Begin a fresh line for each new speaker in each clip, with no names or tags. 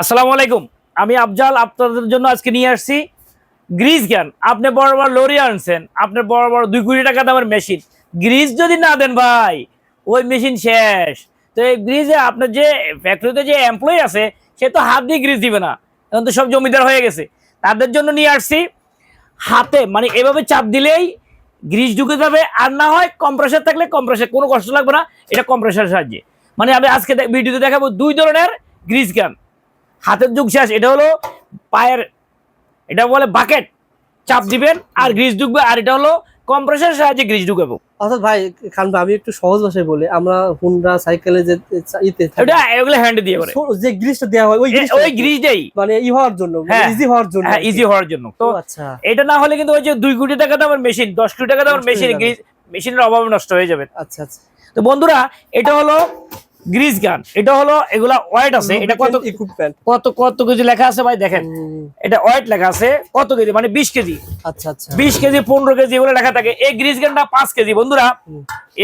আসসালামু আলাইকুম। আমি আফজাল, আপনাদের জন্য আজকে নিয়ে আসছি গ্রিজ জ্ঞান আপনি বড় বড় লরি আনছেন, আপনি বড় বড় দুই কোটি টাকা দামের মেশিন। গ্রিজ যদি না দেন ভাই, ওই মেশিন শেষ। তো এই গ্রিজে আপনার যে ফ্যাক্টরিতে যে এমপ্লয়ি আছে, সে তো হাত দিয়ে গ্রিজ দিবে না। এখন তো সব জমিদার হয়ে গেছে। তাদের জন্য নিয়ে আসছি হাতে মানে এভাবে চাপ দিলেই গ্রিজ ঢুকে যাবে। আর না হয় কম্প্রেসার থাকলে কম্প্রেসার কোনো কষ্ট লাগবে না। এটা কম্প্রেসার সাহায্যে। মানে আমি আজকে ভিডিওতে দেখাবো দুই ধরনের গ্রিজ গান। হাতের যুগ শেষ এটা হলো পায়ের এটা বলে বাকেট চাপ দিবেন আর গ্রিজ ঢুকবে আর এটা হলো কম্প্রেসার সাহায্যে গ্রিজ ঢুকাবো।
অর্থাৎ ভাই খান ভাই আমি একটু সহজ ভাষায় বলি আমরা হুন্ডা সাইকেলে যে ইতে
এটা এগুলো হ্যান্ড দিয়ে করে।
যে গ্রিসটা দেওয়া হয় ওই গ্রিসটা
ওই গ্রিজটাই
মানে ই হওয়ার জন্য
হ্যাঁ।
ইজি হওয়ার জন্য
হ্যাঁ ইজি হওয়ার জন্য। তো
আচ্ছা।
এটা না হলে কিন্তু ওই যে দুই কোটি টাকা দামের মেশিন দশ কোটি টাকা দামের মেশিন গ্রিজ মেশিনের অভাবে নষ্ট হয়ে যাবে।
আচ্ছা আচ্ছা।
তো বন্ধুরা এটা হলো গ্রিজ গান। এটা হলো এগুলা ওয়েট আছে। এটা কত কত কত কেজি লেখা আছে ভাই দেখেন। এটা ওয়েট লেখা আছে। কত কেজি? মানে বিশ কেজি।
আচ্ছা আচ্ছা।
বিশ কেজি পনেরো কেজি এগুলো লেখা থাকে। এই গ্রিজ গানটা পাঁচ কেজি। বন্ধুরা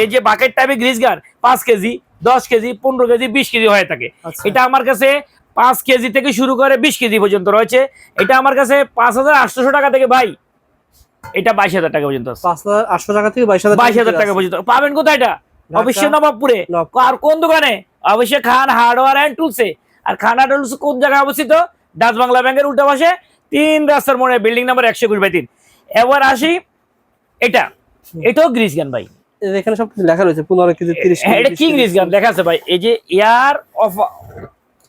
এই যে বাকেট টাইপের গ্রিজ গান পাঁচ কেজি দশ কেজি পনেরো কেজি বিশ কেজি হয়ে থাকে।
আচ্ছা।
এটা আমার কাছে পাঁচ কেজি থেকে শুরু করে বিশ কেজি পর্যন্ত রয়েছে। এটা আমার কাছে পাঁচ হাজার আটশোশো টাকা থেকে ভাই এটা বাইশ হাজার টাকা পর্যন্ত।
পাঁচ হাজার আটশো টাকা থেকে বাইশ হাজার
বাইশ হাজার টাকা পর্যন্ত। পাবেন কোথায় এটা। অবশ্যই নবাবপুরে।
নব-
আর কোন দোকানে? অবশ্যই খান হার্ডওয়ার অ্যান্ড টুলসে। আর খান হার্ডওয়ার টুলস কোন জায়গায় অবস্থিত? ডাচ বাংলা ব্যাংকের উল্টা পাশে তিন রাস্তার মোড়ে বিল্ডিং নাম্বার একশো কুড়ি বাই তিন। এবার আসি এটা। এটাও গ্রিস গান ভাই।
এখানে সব লেখা রয়েছে পনেরো কেজি তিরিশ
হ্যাঁ, এটা কি গ্রিস গান? লেখা আছে ভাই। এই যে এয়ার অফ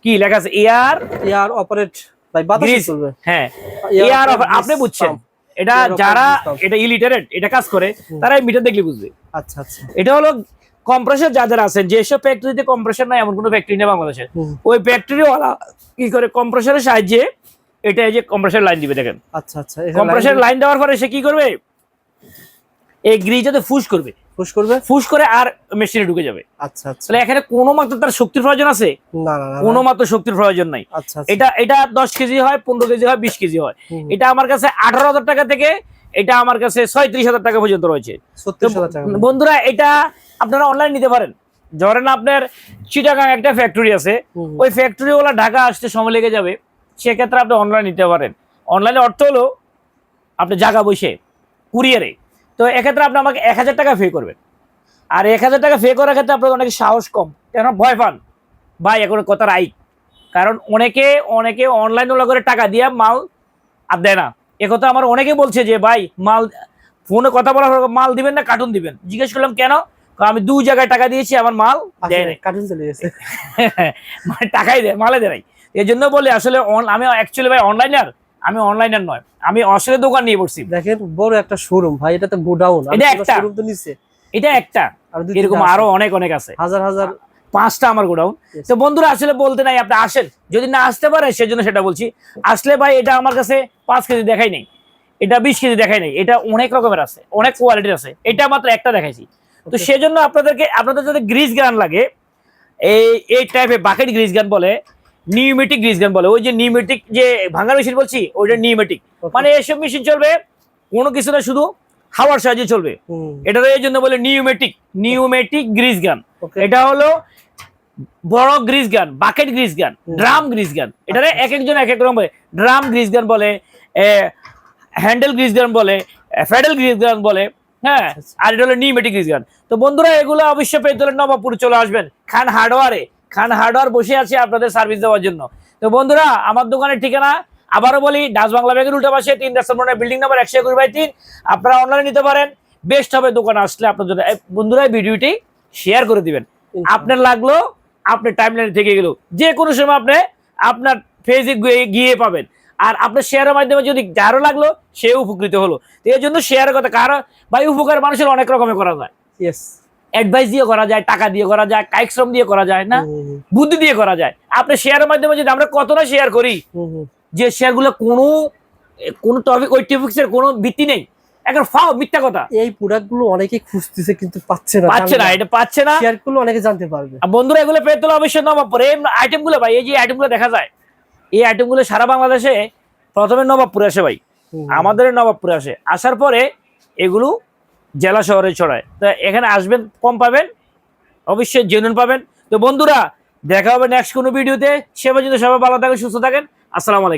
কি লেখা আছে? এয়ার
এয়ার অপারেট ভাই বাতাস চলবে।
হ্যাঁ। এয়ার
operated
আপনি বুঝছেন। এটা যারা এটা ইলিটারেট এটা কাজ করে তারা মিটার দেখলে বুঝবে।
আচ্ছা আচ্ছা।
এটা হলো কম্প্রেসার যাদের আছেন যেসব ফ্যাক্টরিতে কম্প্রেসার নাই এমন কোনো ফ্যাক্টরি নেই বাংলাদেশে। ওই ফ্যাক্টরিওয়ালা কি করে কম্প্রেসারের সাহায্যে এটা এই যে কম্প্রেসার লাইন দিবে দেখেন।
আচ্ছা আচ্ছা
কম্প্রেসার লাইন দেওয়ার পরে সে কি করবে? এই গ্রিজটাতে ফুস করবে।
পুশ করবে?
ফুস করে আর মেশিনে ঢুকে যাবে।
আচ্ছা আচ্ছা।
তাহলে এখানে কোনো মাত্র তার শক্তির প্রয়োজন আছে?
না না না
কোনো মাত্র শক্তির প্রয়োজন নাই।
আচ্ছা আচ্ছা।
এটা এটা দশ কেজি হয় পনেরো কেজি হয় বিশ কেজি হয়। এটা আমার কাছে আঠারো হাজার টাকা থেকে এটা আমার কাছে ছয়ত্রিশ হাজার টাকা পর্যন্ত রয়েছে। বন্ধুরা এটা আপনারা অনলাইন নিতে পারেন। ধরেন আপনার চিটাগাং একটা ফ্যাক্টরি আছে। ওই ফ্যাক্টরি ওলা ঢাকা আসতে সময় লেগে যাবে। সেক্ষেত্রে আপনি অনলাইন নিতে পারেন। অনলাইনে অর্থ হলো আপনি জায়গা বসে কুরিয়ারে। তো এক্ষেত্রে আপনি আমাকে এক হাজার টাকা পে করবেন। আর এক হাজার টাকা পে করার ক্ষেত্রে আপনার অনেক সাহস কম। কেন ভয় পান। ভাই এখন কথা রাইট। কারণ অনেকে অনেকে অনলাইন ওলা করে টাকা দিয়ে মাল আর দেয় না। একথা আমার অনেকে বলছে যে ভাই মাল ফোনে কথা বলার মাল দিবেন না কার্টুন দিবেন? জিজ্ঞেস করলাম কেন? আমি দু জায়গায় টাকা দিয়েছি আমার মাল দেয় নাই।
কার্টুন চলে গেছে।
মানে টাকাই দেয় মালে দেয় নাই। এই জন্য বলি আসলে আমি অ্যাকচুয়ালি ভাই অনলাইনার আমি অনলাইনার নয়। আমি আসলে দোকান নিয়ে পড়ছি
দেখেন বড় একটা শোরুম ভাই এটা তো গোডাউন
এটা একটা।
শোরুম তো নিচে।
এটা একটা।
আর
এরকম আরও অনেক অনেক আছে।
হাজার হাজার
পাঁচটা আমার গোডাউন। তো বন্ধুরা আসলে বলতে নাই আপনি আসেন। যদি না আসতে পারে সেজন্য সেটা বলছি। আসলে ভাই এটা আমার কাছে পাঁচ কেজি দেখাই নেই। এটা বিশ কেজি দেখাই নেই। এটা অনেক রকমের আছে অনেক কোয়ালিটির আছে। এটা মাত্র একটা দেখাইছি। তো সেজন্য আপনাদেরকে আপনাদের যদি গ্রিজ গান লাগে এই এই টাইপের বাকেট গ্রিজ গান বলে নিউমেটিক গ্রিজ গান বলে ওই যে নিউমেটিক যে ভাঙার মেশিন বলছি ওইটা নিউমেটিক মানে এসব মেশিন চলবে কোনো কিছু না শুধু হাওয়ার সাহায্যে চলবে। এটা এই জন্য বলে নিউমেটিক নিউমেটিক গ্রিজ গান. এটা হলো বড় grease gun bucket grease gun drum grease gun. এটা
আচ্ছা,
এক একজন এক এক রকম বলে। ড্রাম গ্রিজ গান বলে হ্যান্ডেল গ্রিজ গান বলে ফেডেল গ্রিজ গান বলে হ্যাঁ?
আচ্ছা।
আর এটা হলো নিউমেটিক গ্রিজ গান। তো বন্ধুরা এগুলো অবশ্যই পেতে হলে নবাবপুরে চলে আসবেন। খান হার্ডওয়ারে খান হার্ডওয়ার বসে আছে আপনাদের সার্ভিস দেওয়ার জন্য। তো বন্ধুরা আমার দোকানের ঠিকানা আবারও বলি ডাচ বাংলা ব্যাগের উল্টা পাশে তিন রাস্তার বিল্ডিং নাম্বার একশো একুশ বাই তিন। আপনারা অনলাইনে নিতে পারেন। বেস্ট হবে দোকানে আসলে আপনার জন্য। বন্ধুরা ভিডিওটি শেয়ার করে দিবেন। আপনার লাগল আপনার টাইম লাইনে থেকে গেল। যে কোনো সময় আপনি আপনার ফেসে গিয়ে পাবেন। আর আপনার শেয়ারের মাধ্যমে যদি যারও লাগল সে উপকৃত হলো। এই জন্য শেয়ারের কথা কারও ভাই উপকার মানুষের অনেক রকমের করা যায়. অ্যাডভাইস দিয়ে করা যায় টাকা দিয়ে করা যায় কায়িক শ্রম দিয়ে করা যায় না? বুদ্ধি দিয়ে করা যায়। আপনি শেয়ারের মাধ্যমে যদি আমরা কতটা শেয়ার করি। যে শেয়ারগুলো কোনো কোনো টপিক ওই টপিক্সের কোনো ভিত্তি নেই। এখন ফাও মিথ্যা কথা।
এই প্রোডাক্টগুলো অনেকে খুঁজতেছে কিন্তু পাচ্ছে না
পাচ্ছে না এটা পাচ্ছে না।
শেয়ার করলে অনেকে জানতে পারবে।
আর বন্ধুরা এগুলো পেতে হলে অবশ্যই নবাবপুরে এই আইটেমগুলো ভাই এই যে আইটেমগুলো দেখা যায় এই আইটেমগুলো সারা বাংলাদেশে প্রথমে নবাবপুরে আসে ভাই। আমাদের নবাবপুরে আসে। আসার পরে এগুলো জেলা শহরে ছড়ায়। তো এখানে আসবেন কম পাবেন অবশ্যই জেনুন পাবেন। তো বন্ধুরা দেখা হবে নেক্সট কোনো ভিডিওতে সে পর্যন্ত সবাই ভালো থাকেন সুস্থ থাকেন। আসসালামু আলাইকুম।